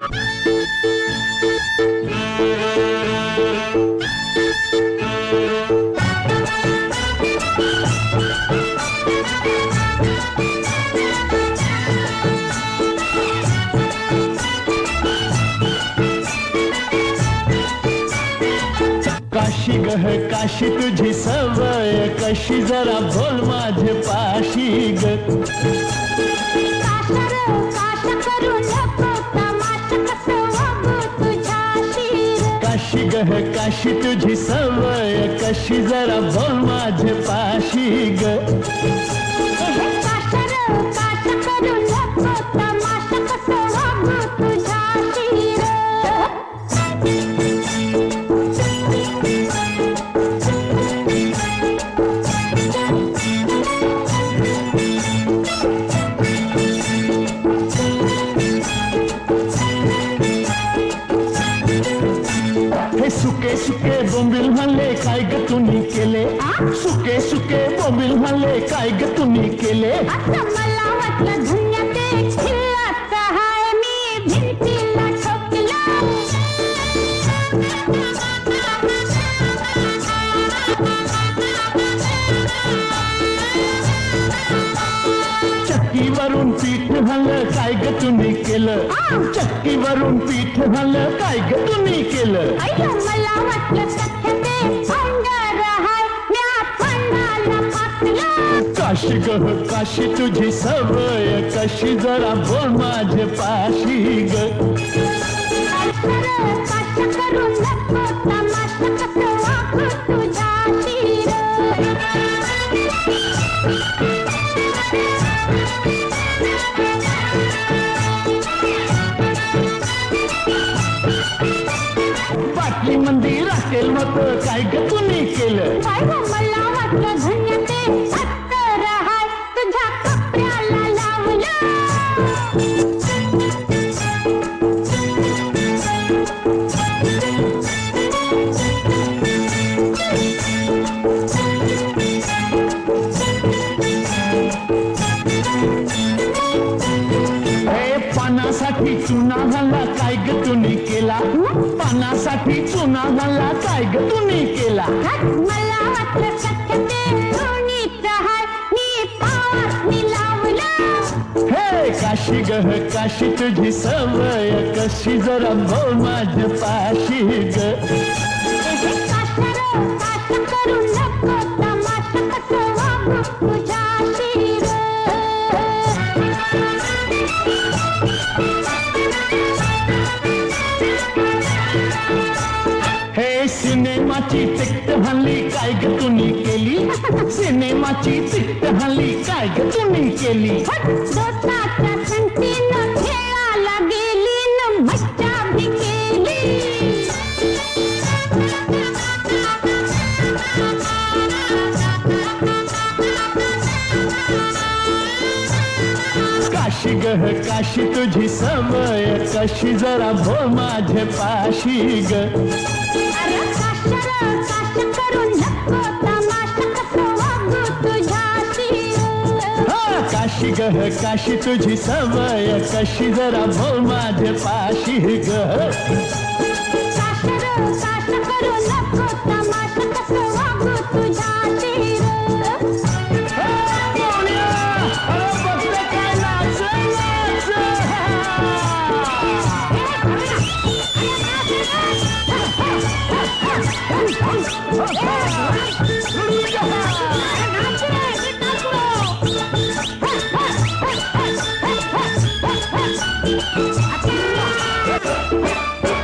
काशी गह काशी तुझी सवय कशी जरा बोल माझे पाशी ग. काशी गह काशी तुझी सवय कशी जरा बोल माझे पाशी ग. काशर सुके सुके बोंबील म्हणले काय ग तुम्ही केले? सुके सुके बोंबील म्हणले काय ग तुम्ही केले? आता मला वाटलं केलं. चक्कीवरून पीठ हल्लं काय ग तुम्ही केलं? मला काशी गह काशी तुझी सवय. कशी जरा बोल माझे पाशी ग. राखेल मत काय ग तुम्ही केलं? काय गं मला वाटलं धन्य ते अत्तर हाय तुझ्या कपड्याला लावलं. पानासाठी चुना झाला. काय ग तुम्ही केला? पानासाठी चुना झाला काय ग तुम्ही केला. हट, मला वाटलं सख्य ते धुणीत हाय मी पावात मी लावलं. हे काशी गह काशी तुझी सवय कशी जरा बोल माझ्या पाशी ग. काशर काश करू नको तमाशा कसं वागू तुझ्याशी? हे सिनेमाची तिकट हल्ली काय ग तुम्ही केली सिनेमाची तिकट हल्ली काय ग तुम्ही केली काशी गह काशी तुझी सवय कशी जरा बोल माझे पाशी ग. काश हा गह काशी तुझी सवय कशी जरा बोल माझे पाशी ग. Yeah.